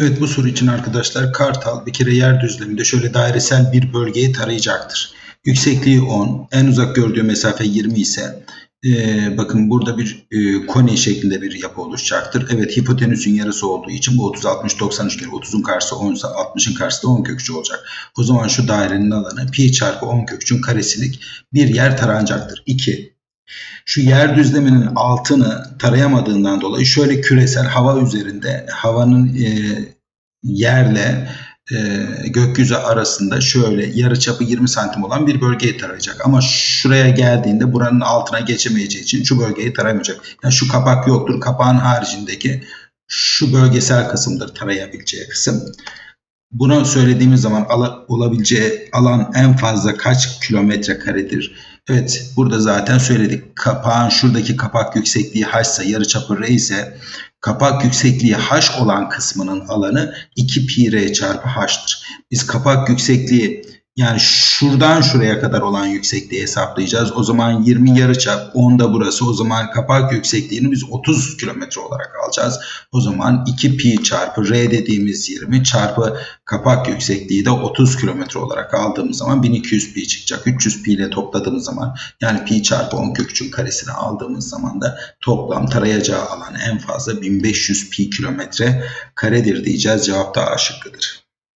Evet bu soru için arkadaşlar Kartal bir kere yer düzleminde şöyle dairesel bir bölgeyi tarayacaktır. Yüksekliği 10, en uzak gördüğü mesafe 20 ise e, bakın burada bir e, koni şeklinde bir yapı oluşacaktır. Evet hipotenüsün yarısı olduğu için bu 30, 60, 90 üçgeni 30'un karşısı 10 ise 60'ın karşısı da 10 kökçü olacak. O zaman şu dairenin alanı pi çarpı 10 kökçün karesilik bir yer taranacaktır. 2. Şu yer düzleminin altını tarayamadığından dolayı şöyle küresel hava üzerinde havanın e, yerle e, gökyüzü arasında şöyle yarı çapı 20 santim olan bir bölgeyi tarayacak. Ama şuraya geldiğinde buranın altına geçemeyeceği için şu bölgeyi tarayamayacak. Yani şu kapak yoktur. Kapağın haricindeki şu bölgesel kısımdır tarayabileceği kısım. Bunu söylediğimiz zaman ala, olabileceği alan en fazla kaç kilometre karedir? Evet burada zaten söyledik. Kapağın şuradaki kapak yüksekliği h ise yarıçapı r ise kapak yüksekliği h olan kısmının alanı 2 pi r çarpı h'tır. Biz kapak yüksekliği yani şuradan şuraya kadar olan yüksekliği hesaplayacağız. O zaman 20 yarıçap 10 da burası. O zaman kapak yüksekliğini biz 30 kilometre olarak alacağız. O zaman 2 pi çarpı r dediğimiz 20 çarpı kapak yüksekliği de 30 kilometre olarak aldığımız zaman 1200 pi çıkacak. 300 pi ile topladığımız zaman yani pi çarpı 10 kök 3'ün karesini aldığımız zaman da toplam tarayacağı alan en fazla 1500 pi kilometre karedir diyeceğiz. Cevap da A şıkkıdır.